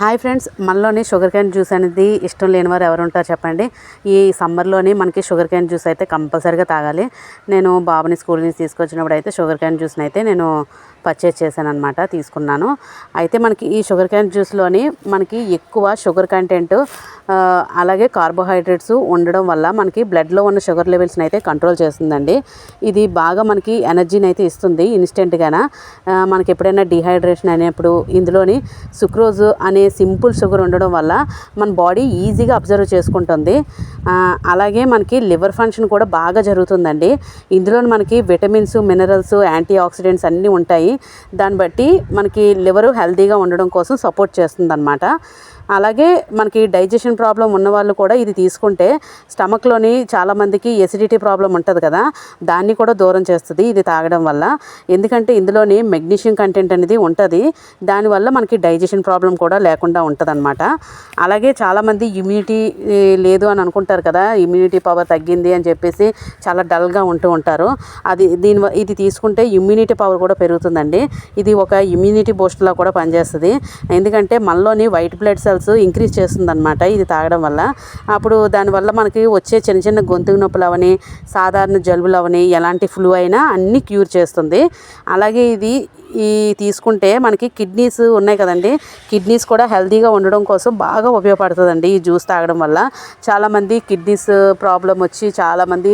Hi friends మనలోని sugar cane juice అనేది ఇష్టం లేని వారు ఎవరు ఉంటారు చెప్పండి. ఈ సమ్మర్లోని మనకి షుగర్ క్యాన్ జ్యూస్ అయితే కంపల్సరీగా తాగాలి. నేను బాబుని స్కూల్ నుంచి తీసుకొచ్చినప్పుడు అయితే షుగర్ క్యాన్ జ్యూస్ని అయితే నేను పర్చేజ్ చేశాను అనమాట తీసుకున్నాను. అయితే మనకి ఈ షుగర్ క్యాన్ జ్యూస్లోని మనకి ఎక్కువ షుగర్ కంటెంట్ అలాగే కార్బోహైడ్రేట్స్ ఉండడం వల్ల మనకి బ్లడ్లో ఉన్న షుగర్ లెవెల్స్ని అయితే కంట్రోల్ చేస్తుందండి. ఇది బాగా మనకి ఎనర్జీని అయితే ఇస్తుంది ఇన్స్టెంట్గాన మనకి ఎప్పుడైనా డిహైడ్రేషన్ అనేప్పుడు ఇందులోని సుక్రోజ్ అనే సింపుల్ షుగర్ ఉండడం వల్ల మన బాడీ ఈజీగా అబ్జర్వ్ చేసుకుంటుంది. అలాగే మనకి లివర్ ఫంక్షన్ కూడా బాగా జరుగుతుందండి. ఇందులో మనకి విటమిన్స్ మినరల్స్ యాంటీ ఆక్సిడెంట్స్ అన్నీ ఉంటాయి. దాన్ని బట్టి మనకి లివర్ హెల్తీగా ఉండడం కోసం సపోర్ట్ చేస్తుంది అలాగే మనకి డైజెషన్ ప్రాబ్లం ఉన్న వాళ్ళు కూడా ఇది తీసుకుంటే స్టమక్లోని చాలామందికి ఎసిడిటీ ప్రాబ్లం ఉంటుంది కదా దాన్ని కూడా దూరం చేస్తుంది ఇది తాగడం వల్ల. ఎందుకంటే ఇందులోని మెగ్నీషియం కంటెంట్ అనేది ఉంటుంది దానివల్ల మనకి డైజెషన్ ప్రాబ్లం కూడా లేకుండా ఉంటుంది అనమాట అలాగే చాలామంది ఇమ్యూనిటీ లేదు అని అనుకుంటారు కదా ఇమ్యూనిటీ పవర్ తగ్గింది అని చెప్పేసి చాలా డల్గా ఉంటూ ఉంటారు. అది దీని ఇది తీసుకుంటే ఇమ్యూనిటీ పవర్ కూడా పెరుగుతుందండి. ఇది ఒక ఇమ్యూనిటీ బూస్ట్లా కూడా పనిచేస్తుంది. ఎందుకంటే మనలోని వైట్ బ్లడ్ సెల్స్ ఇంక్రీజ్ చేస్తుంది అనమాట ఇది తాగడం వల్ల. అప్పుడు దానివల్ల మనకి వచ్చే చిన్న చిన్న గొంతు నొప్పులు అవని సాధారణ జలుబులు అవని ఎలాంటి ఫ్లూ అయినా అన్నీ క్యూర్ చేస్తుంది. అలాగే ఇది ఈ తీసుకుంటే మనకి కిడ్నీస్ ఉన్నాయి కదండి. కిడ్నీస్ కూడా హెల్తీగా ఉండడం కోసం బాగా ఉపయోగపడుతుందండి ఈ జ్యూస్ తాగడం వల్ల. చాలామంది కిడ్నీస్ ప్రాబ్లం వచ్చి చాలామంది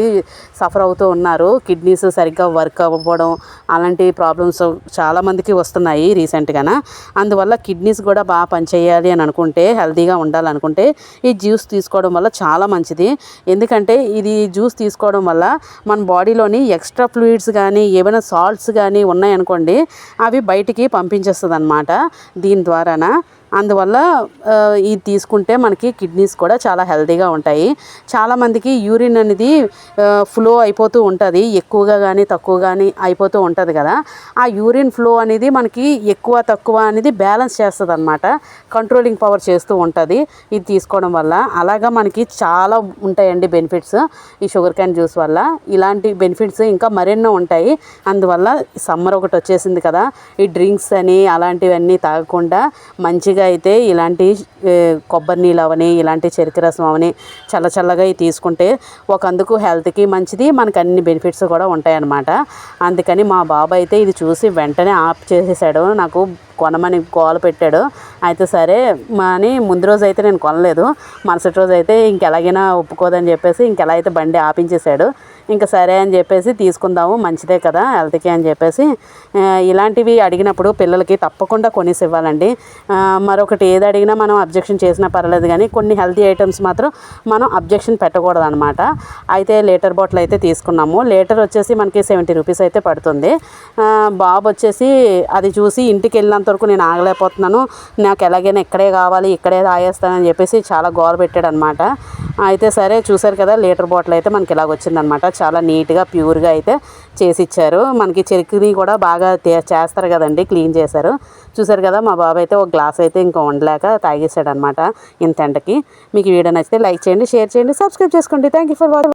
సఫర్ అవుతూ ఉన్నారు. కిడ్నీస్ సరిగ్గా వర్క్ అవ్వకపోవడం అలాంటి ప్రాబ్లమ్స్ చాలామందికి వస్తున్నాయి రీసెంట్గాన. అందువల్ల కిడ్నీస్ కూడా బాగా పనిచేయాలి అని అనుకుంటే హెల్తీగా ఉండాలనుకుంటే ఈ జ్యూస్ తీసుకోవడం వల్ల చాలా మంచిది. ఎందుకంటే ఇది జ్యూస్ తీసుకోవడం వల్ల మన బాడీలోని ఎక్స్ట్రా ఫ్లూయిడ్స్ కానీ ఏమైనా సాల్ట్స్ కానీ ఉన్నాయనుకోండి అవి బయటికి పంపించేస్తుంది అనమాట దీని ద్వారాన? అందువల్ల ఇది తీసుకుంటే మనకి కిడ్నీస్ కూడా చాలా హెల్తీగా ఉంటాయి. చాలామందికి యూరిన్ అనేది ఫ్లో అయిపోతూ ఉంటుంది. ఎక్కువగా కానీ తక్కువ కానీ అయిపోతూ ఉంటుంది కదా. ఆ యూరిన్ ఫ్లో అనేది మనకి ఎక్కువ తక్కువ అనేది బ్యాలెన్స్ చేస్తుంది అనమాట కంట్రోలింగ్ పవర్ చేస్తూ ఉంటుంది. ఇది తీసుకోవడం వల్ల. అలాగా మనకి చాలా ఉంటాయండి బెనిఫిట్స్ ఈ షుగర్ క్యాన్ జ్యూస్ వల్ల. ఇలాంటి బెనిఫిట్స్ ఇంకా మరెన్నో ఉంటాయి. అందువల్ల సమ్మర్ ఒకటి వచ్చేసింది కదా. ఈ డ్రింక్స్ అని అలాంటివన్నీ తాగకుండా మంచిగా అయితే ఇలాంటి కొబ్బరి నీళ్ళు అవని ఇలాంటి చెరుకు రసం అవని చల్ల చల్లగా తీసుకుంటే ఒక అందుకు హెల్త్కి మంచిది మనకు అన్ని బెనిఫిట్స్ కూడా ఉంటాయన్నమాట. అందుకని మా బాబు అయితే ఇది చూసి వెంటనే ఆఫ్ చేసేసాడు. నాకు కొనమని గోల పెట్టాడు. అయితే సరే అని ముందు రోజు అయితే నేను కొనలేదు. మరుసటి రోజు అయితే ఇంకెలాగైనా ఒప్పుకోదని చెప్పేసి ఇంకెలా అయితే బండి ఆపించేశాడు. ఇంకా సరే అని చెప్పేసి తీసుకుందాము మంచిదే కదా హెల్త్కి అని చెప్పేసి ఇలాంటివి అడిగినప్పుడు పిల్లలకి తప్పకుండా కొనేసి ఇవ్వాలండి మరొకటి ఏది అడిగినా మనం అబ్జెక్షన్ చేసినా పర్లేదు కానీ కొన్ని హెల్తీ ఐటమ్స్ మాత్రం మనం అబ్జెక్షన్ పెట్టకూడదు అనమాట అయితే లీటర్ బాటిల్ అయితే తీసుకున్నాము. లీటర్ వచ్చేసి మనకి సెవెంటీ రూపీస్ అయితే పడుతుంది. బాబు వచ్చేసి అది చూసి ఇంటికి వెళ్ళినంత వరకు నేను ఆగలేకపోతున్నాను. నాకు ఎలాగైనా ఇక్కడే కావాలి ఇక్కడే తాగేస్తానని చెప్పేసి చాలా గోల పెట్టాడు అనమాట అయితే సరే చూసారు కదా లీటర్ బాటిల్ అయితే మనకి ఇలాగ వచ్చిందనమాట. చాలా నీట్గా ప్యూర్గా అయితే చేసి ఇచ్చారు మనకి చెరుకుని కూడా బాగా చేస్తారు కదండి క్లీన్ చేశారు. చూసారు కదా మా బాబు అయితే ఒక గ్లాస్ అయితే ఇంకా ఉండలేక తాగేసాడు అనమాట ఇంత ఎండకి. మీకు వీడియో నచ్చితే లైక్ చేయండి షేర్ చేయండి సబ్స్క్రైబ్ చేసుకోండి. Thank you for watching